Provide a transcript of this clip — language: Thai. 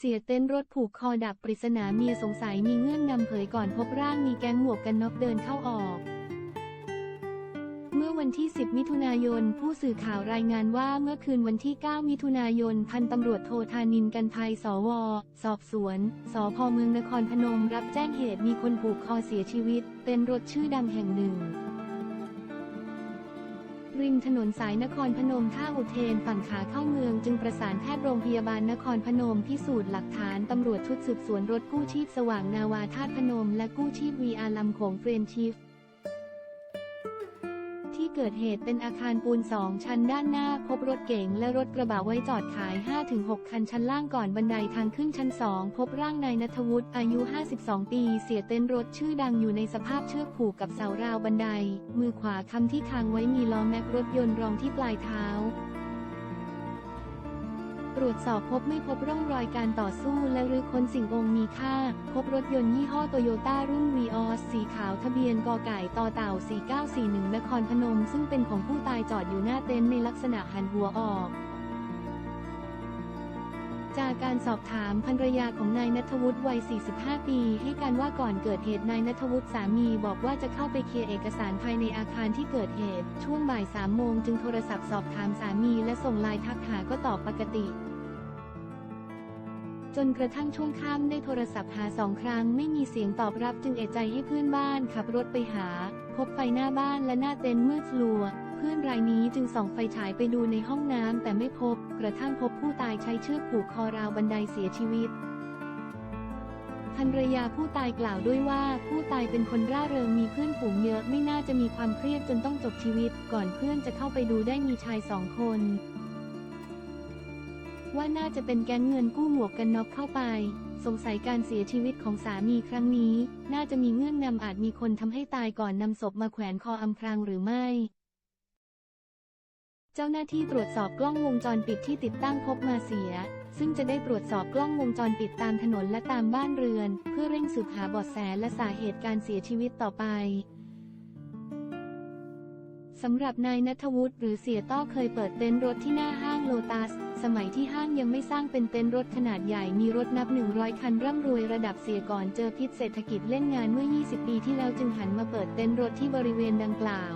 เสียเต้นรถผูกคอดับปริศนาเมียสงสัยมีเงื่อนงำเผยก่อนพบร่างมีแก๊งหมวกกันน็อกเดินเข้าออก เมื่อวันที่ 10 มิถุนายน ผู้สื่อข่าวรายงานว่าเมื่อคืนวันที่ 9 มิถุนายน พันตำรวจโทธานินกันภัย สว สอบสวน สพเมืองนครพนม รับแจ้งเหตุมีคนผูกคอเสียชีวิตเต็นรถชื่อดังแห่งหนึ่ง ริมถนนสายนครพนมท่าอุเทนฝั่งขาเข้าเมืองจึงประสานแพทย์โรงพยาบาลนครพนมพิสูจน์หลักฐานตำรวจชุดสืบสวนรถกู้ชีพสว่างนาวาธาตุพนมและกู้ชีพวีอาร์ลำโขงเฟรนชิฟ เกิดเหตุเป็นอาคารปูนสองชั้นด้านหน้าพบรถเก๋งและรถกระบะไว้จอดขาย 5-6 คันชั้นล่างก่อนบันไดทางขึ้นชั้นสองพบร่างนายนัทวุฒิอายุ 52 ปี เสียเต้นรถชื่อดังอยู่ในสภาพเชือกผูกกับเสาราวบันได มือขวาคำที่คางไว้มีล้อแม็กรถยนต์รองที่ปลายเท้า ตรวจสอบพบไม่พบร่องรอยการต่อสู้และรื้อค้นสิ่งองค์มีค่า พบรถยนต์ยี่ห้อโตโยต้ารุ่นวีออสสีขาวทะเบียนกอไก่ต่อเต่า 4941 นครพนม ซึ่งเป็นของผู้ตายจอดอยู่หน้าเต็นท์ในลักษณะหันหัวออกจากการสอบถามภรรยาของนายนัทวุฒิวัย 45 ปี ให้การว่าก่อนเกิดเหตุนายนัทวุฒิสามีบอกว่าจะเข้าไปเคลียร์เอกสารภายในอาคารที่เกิดเหตุ ช่วงบ่ายสามโมงจึงโทรศัพท์สอบถามสามีและส่งไลน์ทักหาก็ตอบปกติ จนกระทั่งช่วงค่ำได้โทรศัพท์หาสองครั้งไม่มีเสียงตอบรับจึงเอะใจให้เพื่อนบ้านขับรถไปหา พบไฟหน้าบ้านและหน้าเต็นท์มืดสลัว เพื่อนรายนี้จึงส่องไฟฉายไปดูในห้องน้ำแต่ไม่พบ กระทั่งพบผู้ตายใช้เชือกผูกคอราวบันไดเสียชีวิตภรรยาผู้ตายกล่าวด้วยว่า ผู้ตายเป็นคนร่าเริงมีเพื่อนฝูงเยอะไม่น่าจะมีความเครียดจนต้องจบชีวิต ก่อนเพื่อนจะเข้าไปดูได้มีชายสองคน ว่าน่าจะเป็นแก๊งเงินกู้หมวกกันน็อกเข้าไป สงสัยการเสียชีวิตของสามีครั้งนี้ น่าจะมีเงื่อนงำอาจมีคนทำให้ตายก่อนนำศพมาแขวนคออำพรางหรือไม่เจ้าหน้าที่ตรวจสอบกล้องวงจรปิดที่ติดตั้งพบมาเสีย ซึ่งจะได้ตรวจสอบกล้องวงจรปิดตามถนนและตามบ้านเรือน เพื่อเร่งสืบหาเบาะแสและสาเหตุการเสียชีวิตต่อไป สำหรับนายนัทวุฒิหรือเสียต้อเคยเปิดเต็นท์รถที่หน้าห้างโลตัส สมัยที่ห้างยังไม่สร้างเป็นเต็นท์รถขนาดใหญ่มีรถนับ 100 คันร่ำรวยระดับเสียก่อนเจอพิษเศรษฐกิจเล่นงานเมื่อ 20 ปีที่แล้วจึงหันมาเปิดเต็นท์รถที่บริเวณดังกล่าว